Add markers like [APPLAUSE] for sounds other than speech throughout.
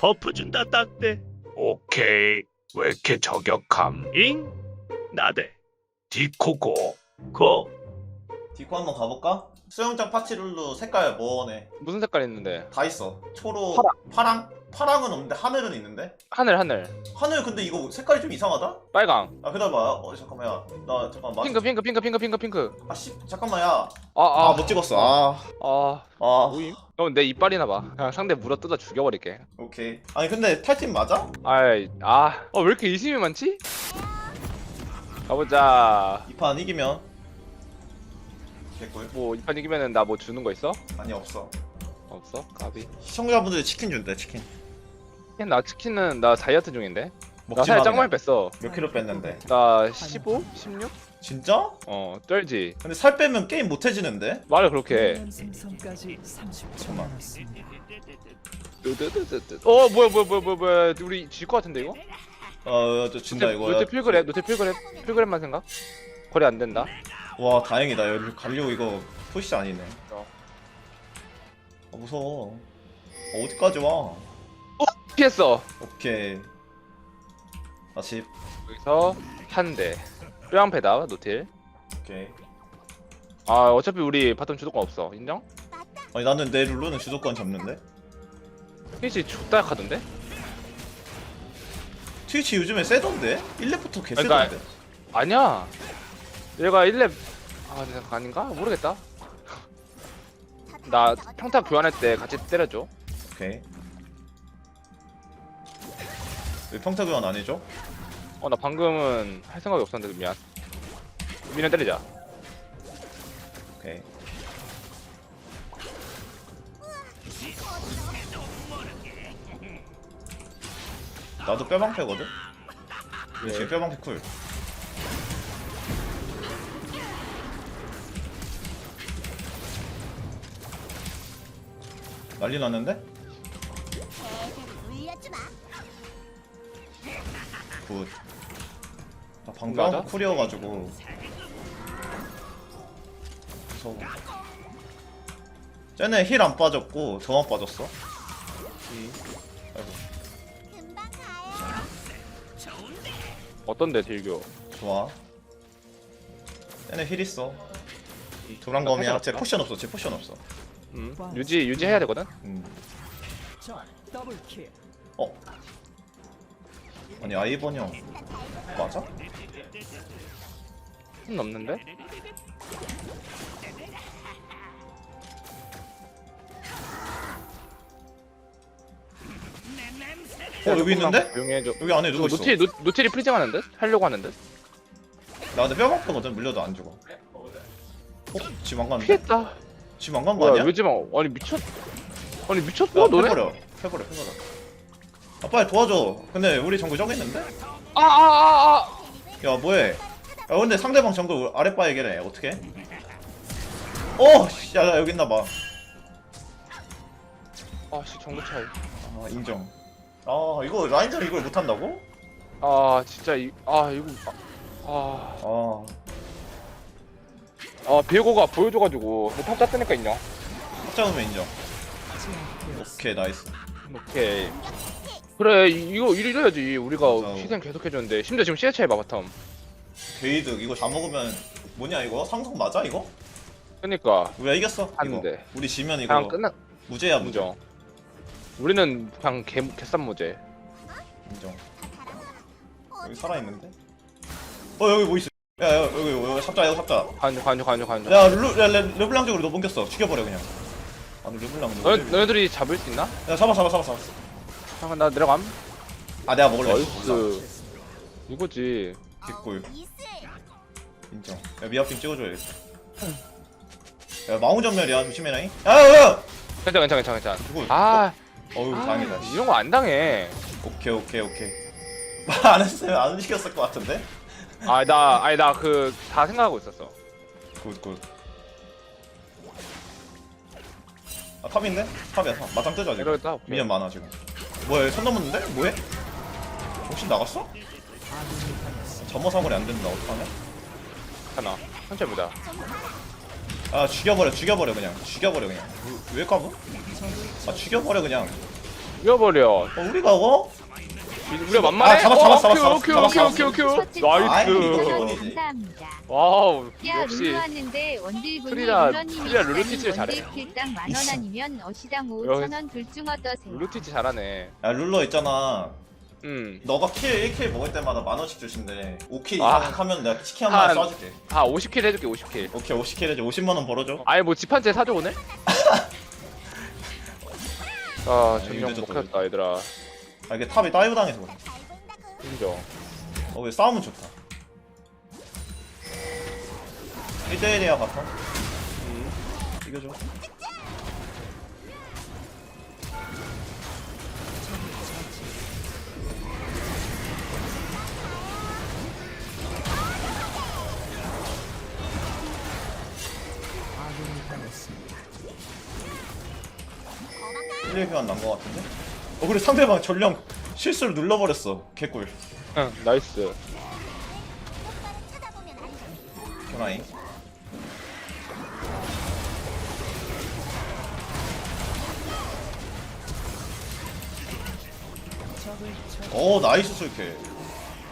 버프 준다 딱대. 오케이. 왜 이렇게 저격함? 잉? 나대. 디코고. 고. 디코 한번 가볼까? 수영장 파티 룰루 색깔 뭐네 무슨 색깔 있는데? 다 있어 초로 파랑. 파랑? 파랑은 없는데 하늘은 있는데? 하늘 하늘. 하늘 근데 이거 색깔이 좀 이상하다? 빨강. 아 기다려봐. 어 잠깐만 야나 잠깐만 마... 핑크 핑크 핑크 핑크 핑크 핑크. 아씨 잠깐만 야아못 아아아 찍었어. 아아. 아, 아, 뭐임? 형 내 이빨이나 봐. 그냥 상대 물어 뜯어 죽여버릴게. 오케이. 아니 근데 탈팀 맞아? 아이 아어왜 이렇게 의심이 많지? 가보자. 이 판 이기면? 개꿀 뭐 이판 이기면은 나 뭐 주는 거 있어? 아니 없어. 없어? 가비. 시청자분들이 치킨 준대 치킨 치킨 나 치킨은 나 다이어트 중인데 나 먹지 살마짱 많이 뺐어 몇 킬로 뺐는데 나 15? 16? 진짜? 어 쩔지 근데 살 빼면 게임 못 해지는데? 말을 그렇게 해 30초 잠깐만. 남았습니다. 뜨뜨뜨뜨뜨. 어 뭐야 뭐야 뭐야 뭐야 뭐야 우리 질 것 같은데 이거? 어저 진다 이거 노트 필그램 노트 필그램 필그램만 생각? 거래 안 된다 와 다행이다 여기 갈려 이거 푸시 아니네 어. 아, 무서워 어, 어디까지 와 피했어. 오케이. 다시. 여기서 한 대. 뼈양패다 노틸. 오케이. 아 어차피 우리 바텀 주도권 없어. 인정? 아니 나는 내 룰루는 주도권 잡는데? 트위치 족다 약하던데? 트위치 요즘에 세던데? 1렙부터 개 그러니까- 세던데. 아니야. 얘가 1렙. 아 내가 아닌가? 모르겠다. [LAUGHS] 나 평타 교환할 때 같이 때려줘. 오케이 왜 평타 교환 안 해줘? 어 나 방금은 할 생각이 없었는데 미안 미련 때리자 오케이 나도 뼈방패거든? 네. 지금 뼈방패 쿨 난리 났는데? 굿. 나 방금 맞아? 쿨이어가지고 무서워. 쟤네 힐 안 빠졌고 저만 빠졌어. 아이고 어떤데 딜교 좋아. 쟤네 힐 있어. 도란검이야. 쟤 포션 없어. 쟤 포션 없어. 음. 유지 유지해야 되거든? 음. 어. 아니 아이번 형 맞아? 힘 없는데? 어 여기 있는데? 조용히 해줘 여기 안에 누구 있어? 노틸 노, 노틸이 프리징 하는 듯? 하려고 하는 듯? 나 근데 뼈방패거든. 물려도 안 죽어. 어? 집안 가는데? 피했다 집안 간 거 뭐야 아니야? 왜지마 아니 미쳤 아니 미쳤어 야, 너네? 패버려. 패버려. 패버려. 아 빨리 도와줘. 근데 우리 정글 저기 있는데? 아아아아 야 뭐해? 야 근데 상대방 정글 아랫바에 계래 어떻게? 어, 씨, 야, 야 여기 있나 봐. 아씨 정글 차이 아 인정. 아 이거 라인전 이걸 못 한다고? 아 진짜 이, 아 이거 아, 아아 비에고가 보여줘가지고 탑 짰으니까 인정 합작하면 인정. 오케이 나이스. 오케이 그래 이- 이거 이래야지 우리가 맞아. 희생 계속 해줬는데 심지어 지금 시야 차이 봐 바텀 게이득 이거 다 먹으면 뭐냐 이거 상성 맞아 이거? 그니까 우리가 이겼어. 이거. 봤는데. 우리 지면 이거 그냥 끝나 무죄야 무죄. 인정 우리는 그냥 개, 개쌈 무죄 인정. 여기 살아 있는데? 어 여기 뭐 있어? 야, 야 여기 여기 삽자 여기 삽자. 간주 간주 간주 간주 야 르, 야, 레, 르블랑 쪽으로 너 넘겼어. 죽여버려 그냥. 아니 르블랑 너. 너, 너희들이 잡을 수 있나? 야 잡아 잡아 잡아 잡아. 잠깐 나 내려감 아 내가 먹을래. 나이스 이거지 뒷골. 인정. 야 미아핀 찍어줘야겠다. 야 마우 전멸이야 조심해라잉. 야야야. 괜찮아 괜찮아 괜찮아 괜찮아 누구? 아, 어우 아 다행이다. 씨. 이런 거 안 당해 오케이 오케이 오케이. [LAUGHS] 말 안 했으면 안 시켰을 것 같은데. 아 나 아니 나 그 다 생각하고 있었어 굿 굿. 아 탑인데? 탑이야 탑. 맞짱 뜨자 지금. 이러겠다 오케이 미니언 많아 지금. 뭐야 얘손 넘었는데? 뭐해? 혹시 나갔어? 점어 사거리 안 된다 어떡하냐? 하나 보자 아 죽여버려 죽여버려 그냥 죽여버려 그냥 왜, 왜 까부? 아 죽여버려 그냥 이겨버려. 어, 우리가 어? 우리가 만만해. 아, 잡았어, 잡았어, 어, 잡았어, 오큐, 잡았어, 오큐, 오큐, 오큐, 오큐. 아이, 나이스. 이거 감사합니다. 와우, 야 역시. 룰루 왔는데 원딜분이 프리라- 룰러님이 프리라 룰루 티치를 잘해. 원딜 킬당 만원 아니면 어시당 여기- 5천원 둘 중 어떠세요? 루티치 잘하네. 야 룰러 있잖아 음. 너가 킬 1킬 먹을 때마다 만 원씩 주신대 5킬 아. 이상 하면 내가 치킨 한 마리 한- 쏴줄게 아, 50킬 해줄게, 50킬. 오케이 50킬 해줘 50만 원 벌어줘 아예 뭐 집 한 채 사줘 오늘? [LAUGHS] 아, 전령 이거 먹혔다 얘들아. 아 이게 탑이 다이브 당해서 그래 인정. 어왜 싸움은 좋다 1대1이야 바텀 음. 이겨줘 아군이 당했습니다. 1, 1교환 난거 같은데? 어 그래 상대방 전령 실수를 눌러버렸어 개꿀 응, 나이스. 처치. 오 나이스 술캐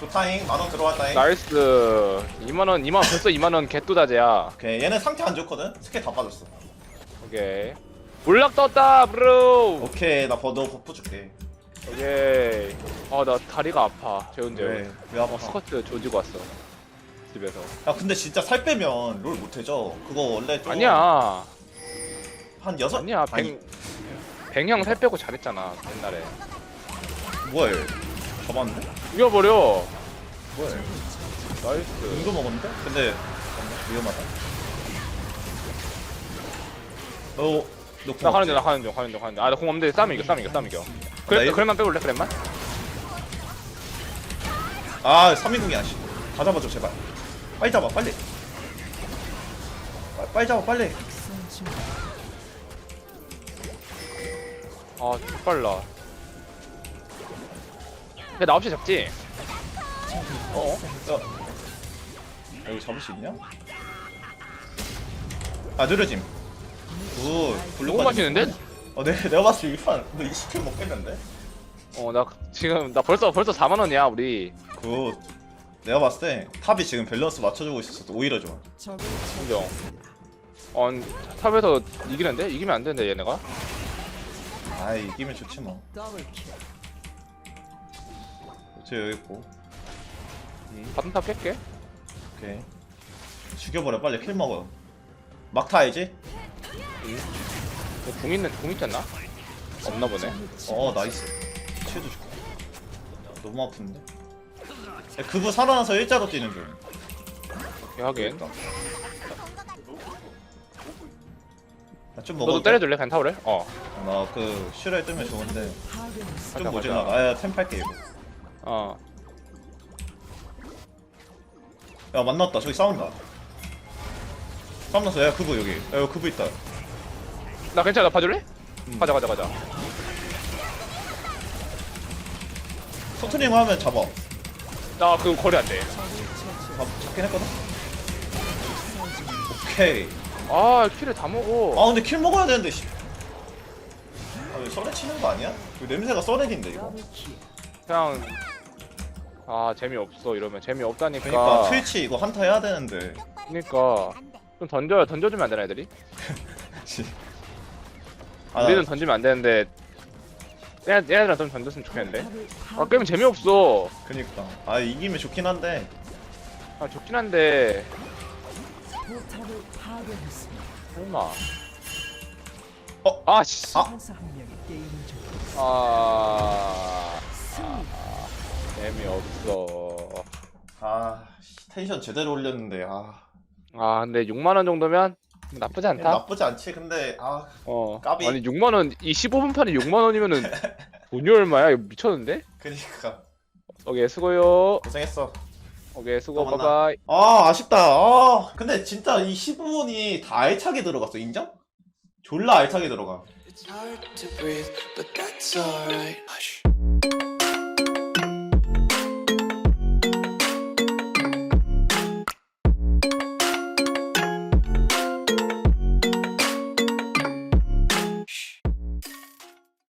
좋다잉 만원 들어왔다잉 나이스. 2만원, 2만원, 벌써 2만원 개뚜다제야. 오케이 얘는 상태 안 좋거든? 스킬 다 빠졌어 오케이. 몰락 떴다, 브로! 오케이 나 버, 너 버프 줄게 오케이. 아, 나 다리가 아파. 재훈 재훈. 왜? 왜 아파? 어, 스커트 조지고 왔어. 집에서. 야 근데 진짜 살 빼면 롤 못해져 그거 원래 좀 아니야. 한 여섯 아니야. 아니, 뱅, 뱅형 살 빼고 잘했잖아, 옛날에. 뭐야 얘 잡았는데? 이겨버려. 뭐야 얘 나이스. 눈도 먹었는데? 근데 잠깐만, 위험하다 너 너, 나 가는 중, 나 가는 중, 가는 중, 가는 중. 아, 나공 없는데 싸움 이겨, 싸움 이겨, 싸움 이겨. 나 그래, 일- 그래만 빼볼래, 그래만? 아 3인궁이 아씨 다 잡아줘 제발 빨리 잡아 빨리 빨리, 빨리 잡아 빨리 아, 빨라. 야, 나 없이 잡지? 어? 야 여기 잡을 수 있냐? 아 느려짐 굿 너무 맛있는데? 어 내, 내가 봤을 때 이판 너 20킬 먹겠는데? 어, 나 지금, 나 벌써, 벌써 4만 원이야, 우리. 굿 내가 봤을 때 탑이 지금 밸런스 맞춰주고 있었어 오히려 좋아 인정. 어, 탑에서 이기는데? 이기면 안 되는데, 얘네가? 아이 이기면 좋지 뭐. 저 여기 있고 음, 바텀 탑 깰게. 오케이 죽여버려 빨리 킬 먹어 막타 알지? 뭐 궁 있는, 궁 있지 않나? 없나 보네. 어 나이스 치해도 좋고 너무 아픈데 야, 그부 살아나서 일자로 뛰는 중 오케이, 하긴. 나좀 너도 먹어 때려줄래? 그냥 타오래? 어. 나그 슈레 뜨면 좋은데. 좀 가자, 모질라 가자. 아야 템 팔게 이거 어. 야 만났다 저기 싸운다 싸움 났어 야 그부 여기 야 여기 그부 있다 나 괜찮아, 나 봐줄래? 가자, 가자, 가자. 터트링 하면 잡아 나 그 거리 안 돼. 잡, 잡긴 했거든 오케이 아, 킬을 다 먹어. 아 근데 킬 먹어야 되는데 씨. 아 왜 썰에 치는 거 아니야? 그 냄새가 썰액인데 이거. 그냥 아 재미 없어 이러면 재미 없다니까 그러니까 트위치 이거 한타 해야 되는데 그러니까 좀 던져 던져주면 안 되나 애들이? [LAUGHS] 아, 우리는 던지면 안 되는데 얘, 얘네들은 좀 던졌으면 좋겠는데? 아 게임 재미없어. 그니까. 아 이기면 좋긴 한데. 아 좋긴 한데. 포탑을 파괴했습니다. 설마. 어? 아씨. 한 명이 게임을 종아 승리. 재미없어. 아 씨, 텐션 제대로 올렸는데 아. 아 근데 6만원 정도면 나쁘지 않다 나쁘지 않지 근데 아 어 까비. 아니 6만 원 이 15분 판에 6만 원이면은 [LAUGHS] 돈이 얼마야 이거 미쳤는데? 그니까 오케이 수고요 고생했어 오케이 수고 또 만나. 바이바이 아 아쉽다 아 근데 진짜 이 15분이 다 알차게 들어갔어 인정? 졸라 알차게 들어가 It's hard to breathe, but that's alright. Hush.